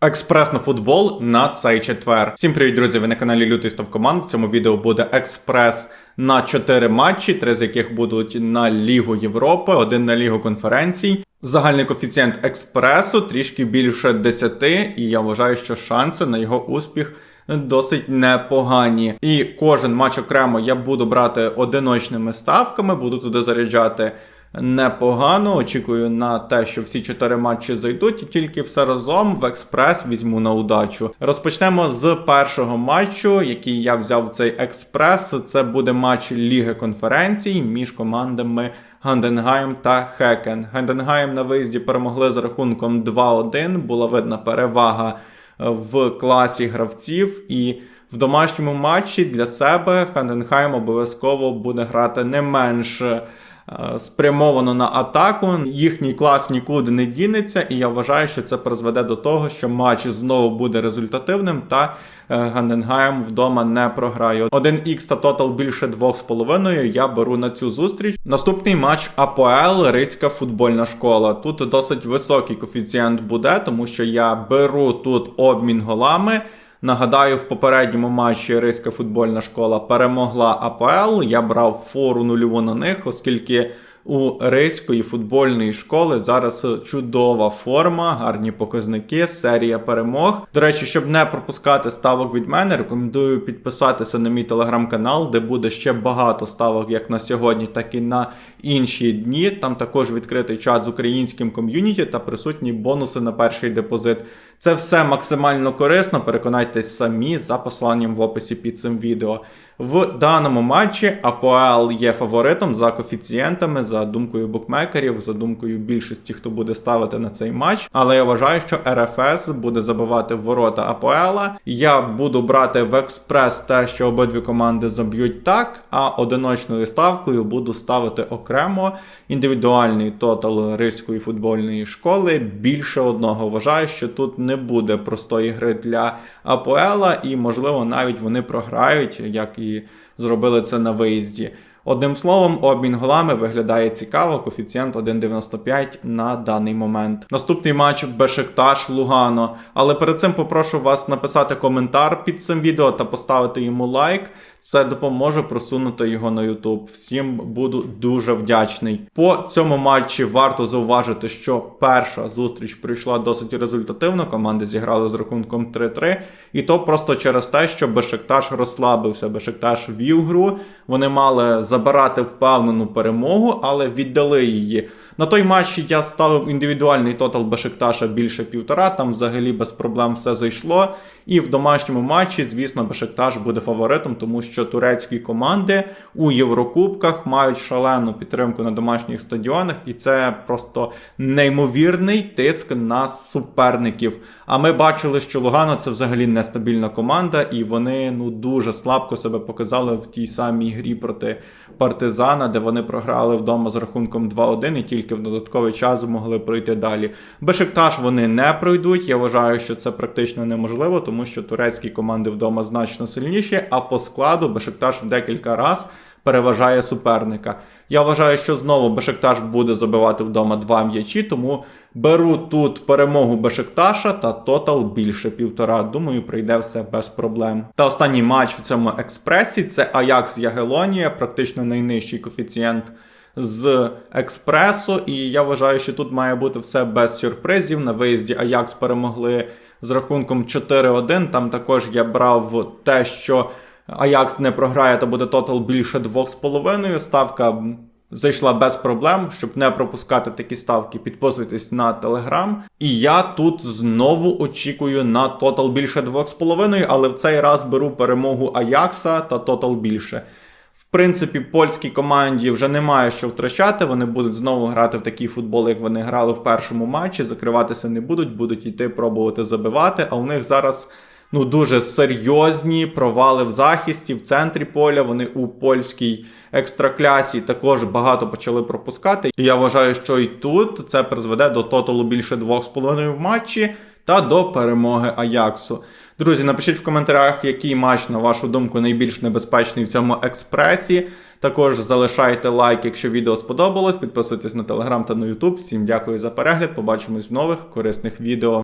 Експрес на футбол на цей четвер. Всім привіт, друзі! Ви на каналі Лютий Став Команд. В цьому відео буде експрес на 4 матчі, три з яких будуть на Лігу Європи, один на Лігу конференцій. Загальний коефіцієнт експресу трішки більше 10, і я вважаю, що шанси на його успіх досить непогані. І кожен матч окремо я буду брати одиночними ставками, буду туди заряджати непогано. Очікую на те, що всі чотири матчі зайдуть, і тільки все разом в експрес візьму на удачу. Розпочнемо з першого матчу, який я взяв в цей експрес. Це буде матч Ліги конференцій між командами. Ганденгайм та Хекен. Ганденгайм на виїзді перемогли з рахунком 2-1. Була видна перевага в класі гравців. І в домашньому матчі для себе Ганденгайм обов'язково буде грати не менш спрямовано на атаку. Їхній клас нікуди не дінеться, і я вважаю, що це призведе до того, що матч знову буде результативним та е, Ганденгайм вдома не програє. 1х та тотал більше 2,5 я беру на цю зустріч. Наступний матч АПЛ Ризька футбольна школа. Тут досить високий коефіцієнт буде, тому що я беру тут обмін голами. Нагадаю, в попередньому матчі Ризька футбольна школа перемогла АПЛ. Я брав фору нульову на них, оскільки у Ризької футбольної школи зараз чудова форма, гарні показники, серія перемог. До речі, щоб не пропускати ставок від мене, рекомендую підписатися на мій телеграм-канал, де буде ще багато ставок як на сьогодні, так і на інші дні. Там також відкритий чат з українським ком'юніті та присутні бонуси на перший депозит. Це все максимально корисно. Переконайтесь самі за посиланням в описі під цим відео. В даному матчі АПЛ є фаворитом за коефіцієнтами, за думкою букмекерів, за думкою більшості, хто буде ставити на цей матч. Але я вважаю, що РФС буде забивати ворота АПЛ. Я буду брати в експрес те, що обидві команди заб'ють так, а одиночною ставкою буду ставити окремо індивідуальний тотал Ризької футбольної школи. Більше одного вважаю, що тут не буде простої гри для АПЛ, і можливо навіть вони програють, як і зробили це на виїзді. Одним словом, обмін голами виглядає цікаво, коефіцієнт 1,95 на даний момент. Наступний матч Бешикташ Лугано. Але перед цим попрошу вас написати коментар під цим відео та поставити йому лайк. Це допоможе просунути його на YouTube. Всім буду дуже вдячний. По цьому матчі варто зауважити, що перша зустріч прийшла досить результативно. Команди зіграли з рахунком 3-3. І то просто через те, що Бешикташ розслабився. Бешикташ вів гру. Вони мали забирати впевнену перемогу, але віддали її. На той матч я ставив індивідуальний тотал Бешикташа більше півтора, там взагалі без проблем все зайшло. І в домашньому матчі, звісно, Бешикташ буде фаворитом, тому що турецькі команди у Єврокубках мають шалену підтримку на домашніх стадіонах, і це просто неймовірний тиск на суперників. А ми бачили, що Лугано це взагалі нестабільна команда, і вони ну дуже слабко себе показали в тій самій грі проти партизана, де вони програли вдома з рахунком 2-1 і тільки в додатковий час змогли пройти далі. Бешикташ вони не пройдуть. Я вважаю, що це практично неможливо, тому що турецькі команди вдома значно сильніші, а по складу Бешикташ в декілька разів переважає суперника. Я вважаю, що знову Бешикташ буде забивати вдома два м'ячі, тому беру тут перемогу Бешикташа та тотал більше півтора. Думаю, прийде все без проблем. Та останній матч в цьому експресі це Аякс Ягелонія, практично найнижчий коефіцієнт. З експресу, і я вважаю, що тут має бути все без сюрпризів. На виїзді Аякс перемогли з рахунком 4-1. Там також я брав те, що Аякс не програє, то буде тотал більше 2,5. Ставка зайшла без проблем. Щоб не пропускати такі ставки, підписуйтесь на телеграм. І я тут знову очікую на тотал більше 2,5, але в цей раз беру перемогу Аякса та тотал більше. В принципі, польській команді вже немає що втрачати. Вони будуть знову грати в такий футбол, як вони грали в першому матчі. Закриватися не будуть, будуть йти пробувати забивати. А у них зараз ну дуже серйозні провали в захисті в центрі поля. Вони у польській екстраклясі також багато почали пропускати. І я вважаю, що і тут це призведе до тоталу більше 2,5 в матчі та до перемоги Аяксу. Друзі, напишіть в коментарях, який матч, на вашу думку, найбільш небезпечний в цьому експресі. Також залишайте лайк, якщо відео сподобалось. Підписуйтесь на телеграм та на ютуб. Всім дякую за перегляд. Побачимось в нових корисних відео.